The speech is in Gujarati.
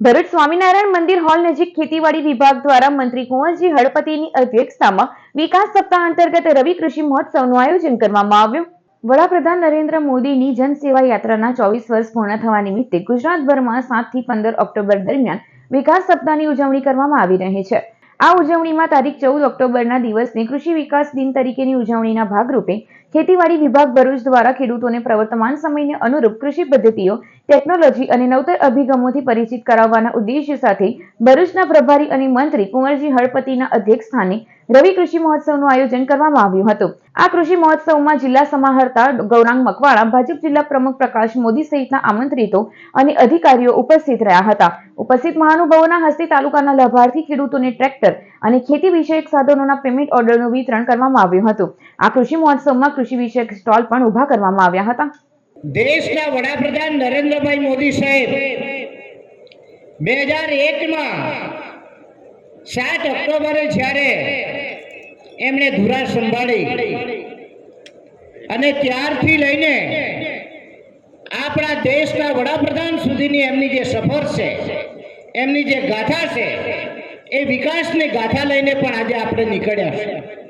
ભરૂચ સ્વામિનારાયણ મંદિર હોલ નજીક ખેતીવાડી વિભાગ દ્વારા મંત્રી કુંવરજી હળપતિની અધ્યક્ષતામાં વિકાસ સપ્તાહ અંતર્ગત રવિ કૃષિ મહોત્સવનું આયોજન કરવામાં આવ્યું. વડાપ્રધાન નરેન્દ્ર મોદીની જનસેવા યાત્રાના ચોવીસ વર્ષ પૂર્ણ થવા નિમિત્તે ગુજરાતભરમાં સાતથી પંદર ઓક્ટોબર દરમિયાન વિકાસ સપ્તાહની ઉજવણી કરવામાં આવી રહી છે. આ ઉજવણીમાં તારીખ ચૌદ ઓક્ટોબરના દિવસને કૃષિ વિકાસ દિન તરીકેની ઉજવણીના ભાગરૂપે ખેતીવાડી વિભાગ ભરૂચ દ્વારા ખેડૂતોને પ્રવર્તમાન સમયને અનુરૂપ કૃષિ પદ્ધતિઓ, ટેકનોલોજી અને નવતર અભિગમોથી પરિચિત કરાવવાના ઉદ્દેશ્ય સાથે ભરૂચના પ્રભારી અને મંત્રી કુંવરજી હળપતિના અધ્યક્ષસ્થાને રવિ કૃષિ મહોત્સવનું આયોજન કરવામાં આવ્યું હતું. આ કૃષિ મહોત્સવમાં જિલ્લા સમાહર્તા ગૌરાંગ મકવાણા, ભાજપ જિલ્લા પ્રમુખ પ્રકાશ મોદી સહિતના આમંત્રિતો અને અધિકારીઓ ઉપસ્થિત રહ્યા હતા. ઉપસ્થિત મહાનુભાવોના હસ્તે તાલુકાના લાભાર્થી ખેડૂતોને ટ્રેક્ટર અને ખેતી વિષયક સાધનોના પેમેન્ટ ઓર્ડરનું વિતરણ કરવામાં આવ્યું હતું. આ કૃષિ મહોત્સવમાં કૃષિ વિષયક સ્ટોલ પણ ઊભા કરવામાં આવ્યા હતા. દેશના વડાપ્રધાન નરેન્દ્રભાઈ મોદી સાહેબ, બે હજાર એકમાં સાત ઓક્ટોબરે જ્યારે એમણે ધુરા સંભાળી અને ત્યારથી લઈને આપણા દેશના વડાપ્રધાન સુધીની એમની જે સફર છે, એમની જે ગાથા છે, એ વિકાસની ગાથા લઈને પણ આજે આપણે નીકળ્યા છે